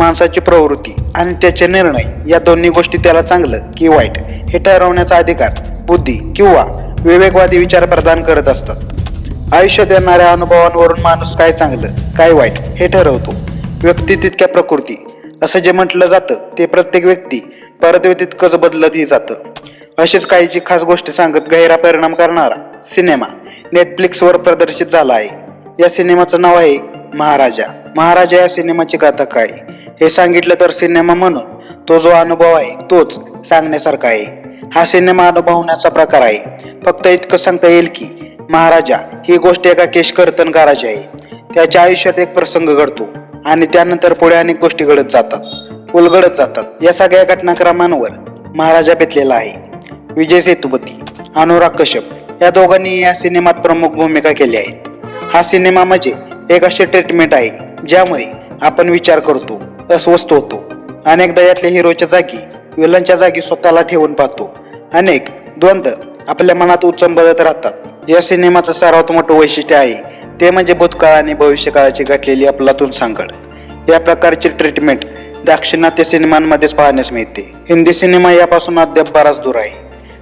माणसाची प्रवृत्ती आणि त्याचे निर्णय या दोन्ही गोष्टी त्याला चांगलं की वाईट हे ठरवण्याचा अधिकार बुद्धी किंवा विवेकवादी विचार प्रदान करत असतात. आयुष्य देणाऱ्या अनुभवांवरून माणूस काय चांगलं काय वाईट हे ठरवतो. व्यक्ती तितक्या प्रकृती असं जे म्हटलं जातं ते प्रत्येक व्यक्ती परत तितकंच बदलतही जातं. अशीच काहीची खास गोष्टी सांगत गहिरा परिणाम करणारा सिनेमा नेटफ्लिक्सवर प्रदर्शित झाला आहे. या सिनेमाचं नाव आहे महाराजा. महाराजा या सिनेमाची गाथा काय? हे सांगितलं तर सिनेमा म्हणून तो जो अनुभव आहे तोच सांगण्यासारखा आहे. हा सिनेमा अनुभवण्याचा प्रकार आहे. फक्त इतकं सांगता येईल की महाराजा ही गोष्ट एका केशकर्तनकाराची आहे. त्याच्या आयुष्यात एक प्रसंग घडतो आणि त्यानंतर पुढे अनेक गोष्टी घडत जातात उलगडत जातात. या सगळ्या घटनाक्रमांवर महाराजा बेतलेला आहे. विजय सेतुपती अनुराग कश्यप या दोघांनी या सिनेमात प्रमुख भूमिका केली आहेत हा सिनेमा म्हणजे एक अशी ट्रीटमेंट आहे ज्यामुळे आपण विचार करतो अस्वस्थ होतो. अनेकदा यातल्या हिरोच्या जागी विलनच्या जागी स्वतःला ठेवून पाहतो. अनेक द्वंद्व आपल्या मनात उचंबदत राहतात. या सिनेमाचं सर्वात मोठं वैशिष्ट्य आहे ते म्हणजे भूतकाळ आणि भविष्यकाळाची घटलेली अफलातून सांगड. या प्रकारची ट्रीटमेंट दाक्षिणात्य सिनेमांमध्येच पाहण्यास मिळते. हिंदी सिनेमा यापासून अद्याप बराच दूर आहे.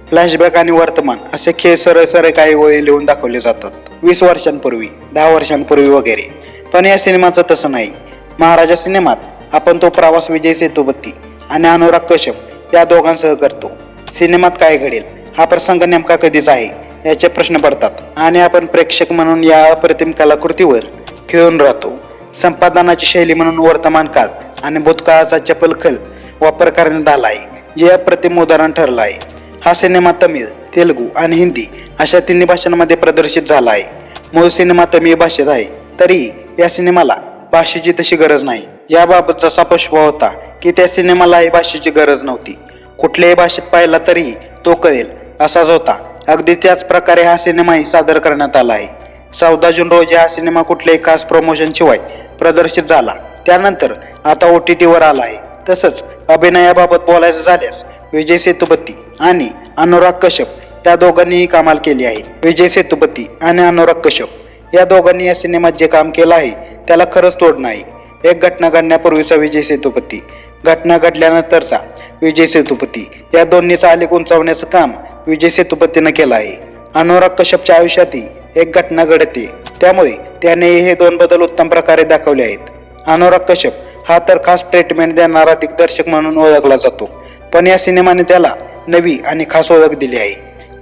फ्लॅशबॅक आणि वर्तमान असे खेळ सरळ सरळ काही ओळी लिहून दाखवले जातात. वीस वर्षांपूर्वी दहा वर्षांपूर्वी वगैरे. पण या सिनेमाचं तसं नाही. महाराजा सिनेमात आपण तो प्रवास विजय सेतुपती आणि अनुराग कश्यप या दोघांसह करतो. सिनेमात काय घडेल? हा प्रसंग नेमका कधीच आहे याचे प्रश्न पडतात. आणि आपण प्रेक्षक म्हणून या अप्रतिम कलाकृतीवर खेळून राहतो. संपादनाची शैली म्हणून वर्तमान काळ आणि भूतकाळाचा चपलखल वापर करण्यात आला आहे जे अप्रतिम उदाहरण ठरलं आहे. हा सिनेमा तमिळ तेलुगू आणि हिंदी अशा तिन्ही भाषांमध्ये प्रदर्शित झाला आहे. मूळ सिनेमा तमिळ भाषेत आहे तरीही या सिनेमाला भाषेची तशी गरज नाही. याबाबत जसा पुष्प होता की त्या सिनेमालाही भाषेची गरज नव्हती. कुठल्याही भाषेत पाहिला तरीही तो कळेल असाच होता. अगदी त्याच प्रकारे हा सिनेमाही सादर करण्यात आला आहे. चौदा जून रोजी हा सिनेमा कुठल्याही खास प्रमोशन शिवाय प्रदर्शित झाला. त्यानंतर आता ओ टी टीवर आला आहे. तसंच अभिनयाबाबत बोलायचं झाल्यास विजय सेतुपती आणि अनुराग कश्यप या दोघांनीही कमाल केली आहे. विजय सेतुपती आणि अनुराग कश्यप या दोघांनी या सिनेमात जे काम केलं आहे त्याला खरंच तोड नाही. एक घटना घडण्यापूर्वीचा विजय सेतुपती. घटना घडल्यानंतरचा विजय सेतुपती. या दोन्हीचा आलेख उंचावण्याचं काम विजय सेतुपतीनं केलं आहे. अनुराग कश्यपच्या आयुष्यातही एक घटना घडते. त्यामुळे त्याने हे दोन बदल उत्तम प्रकारे दाखवले आहेत. अनुराग कश्यप हा तर खास ट्रीटमेंट देणारा दिग्दर्शक म्हणून ओळखला जातो. पण या सिनेमाने त्याला नवी आणि खास ओळख दिली आहे.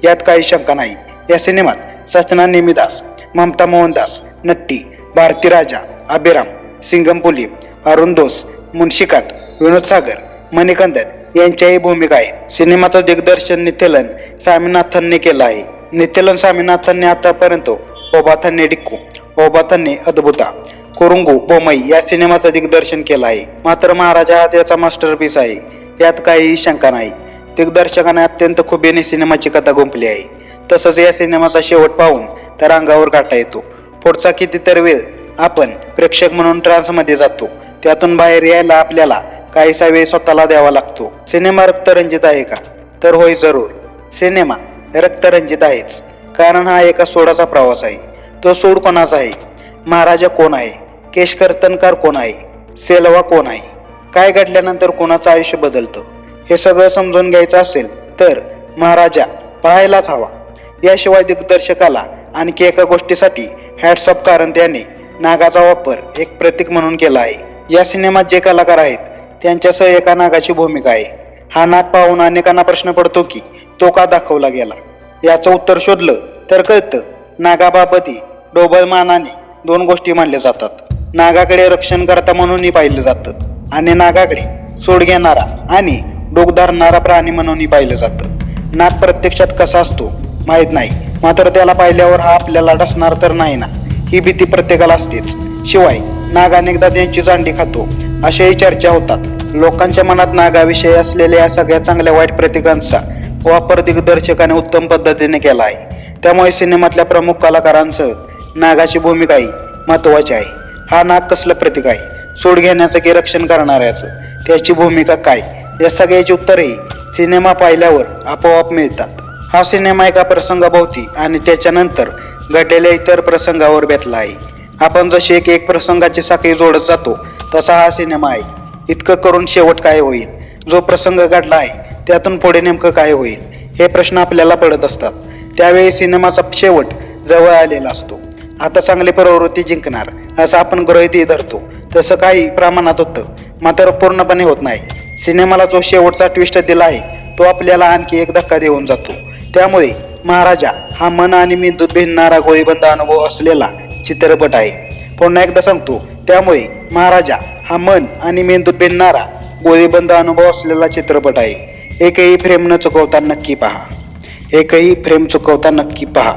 यात काही शंका नाही. या सिनेमात सचना नेमिदास ममता मोहनदास नट्टी भारती राजा अभिराम सिंगमपुली अरुण दोस मुन्शिकात विनोद सागर मणिकंदन यांच्याही भूमिका आहेत. सिनेमाचं दिग्दर्शन निथेलन स्वामीनाथनने केलं आहे. निथेलन स्वामीनाथनने आतापर्यंत ओबाथनने डिक्कू ओबाथनने अद्भुता कुरुंगू बोमई या सिनेमाचं दिग्दर्शन केलं आहे. मात्र महाराजा हा त्याचा मास्टरपीस आहे. यात काहीही शंका नाही. दिग्दर्शकाने अत्यंत खुबीने सिनेमाची कथा गुंपली आहे. तसंच या सिनेमाचा शेवट पाहून तर अंगावर काटा येतो. पुढचा कितीतरी वेळ आपण प्रेक्षक म्हणून ट्रान्समध्ये जातो. त्यातून बाहेर यायला आपल्याला काहीसा वेळ स्वतःला द्यावा लागतो. सिनेमा रक्तरंजित आहे का? तर होय जरूर. सिनेमा रक्तरंजित आहेच. कारण हा एका सोडाचा प्रवास आहे. तो सोड कोणाचा आहे? महाराजा कोण आहे? केशकर्तनकार कोण आहे? सेलवा कोण आहे? काय घडल्यानंतर कोणाचं आयुष्य बदलतं? हे सगळं समजून घ्यायचं असेल तर महाराजा पाहायलाच हवा. याशिवाय दिग्दर्शकाला आणखी एका गोष्टीसाठी हॅट्सअप कारण त्याने नागाचा वापर एक प्रतीक म्हणून केला आहे. या सिनेमात जे कलाकार आहेत त्यांच्यासह एका नागाची भूमिका आहे. हा नाग पाहून अनेकांना प्रश्न पडतो की तो का दाखवला गेला? याचं उत्तर शोधलं तर कळतं नागाबाबतही डोबळमानाने दोन गोष्टी मानल्या जातात. नागाकडे रक्षण करता म्हणूनही पाहिलं जातं आणि नागाकडे सोड घेणारा आणि डोक धरणारा प्राणी म्हणूनही पाहिलं जातं. नाग प्रत्यक्षात कसा असतो माहीत नाही. मात्र त्याला पाहिल्यावर हा आपल्याला डसणार तर नाही ना. ही भीती प्रत्येकाला असतेच. शिवाय नाग अनेकदा त्यांची जांडी खातो. अशाही चर्चा होतात. लोकांच्या मनात नागाविषयी असलेल्या या सगळ्या चांगल्या वाईट प्रतिकांचा वापर दिग्दर्शकाने उत्तम पद्धतीने केला आहे. त्यामुळे सिनेमातल्या प्रमुख कलाकारांसह नागाची भूमिकाही महत्वाची आहे. हा नाग कसलं प्रतीक आहे? सोड घेण्याचं की रक्षण करणाऱ्याचं? त्याची भूमिका काय? या सगळ्याची उत्तरेही सिनेमा पाहिल्यावर आपोआप मिळतात. हा सिनेमा एका प्रसंगाभोवती आणि त्याच्यानंतर घडलेल्या इतर प्रसंगावर भेटला आहे. आपण जशी एक एक प्रसंगाची साखळी जोडत जातो तसा हा सिनेमा आहे. इतकं करून शेवट काय होईल? जो प्रसंग घडला आहे त्यातून पुढे नेमकं काय होईल? हे प्रश्न आपल्याला पडत असतात. त्यावेळी सिनेमाचा शेवट जवळ आलेला असतो. आता चांगली प्रवृत्ती जिंकणार असं आपण गृहितही धरतो. तसं काही प्रमाणात होतं मात्र पूर्णपणे होत नाही. सिनेमाला जो शेवटचा ट्विस्ट दिला आहे तो आपल्याला आणखी एक धक्का देऊन जातो. त्यामुळे महाराजा हा मन आणि मेंदूत भिनणारा गोळीबंद अनुभव असलेला चित्रपट आहे. पुन्हा एकदा सांगतो त्यामुळे महाराजा हा मन आणि मेंदूत भिनणारा गोळीबंद अनुभव असलेला चित्रपट आहे. एकही फ्रेम न चुकवता नक्की पहा. एकही फ्रेम चुकवता नक्की पहा.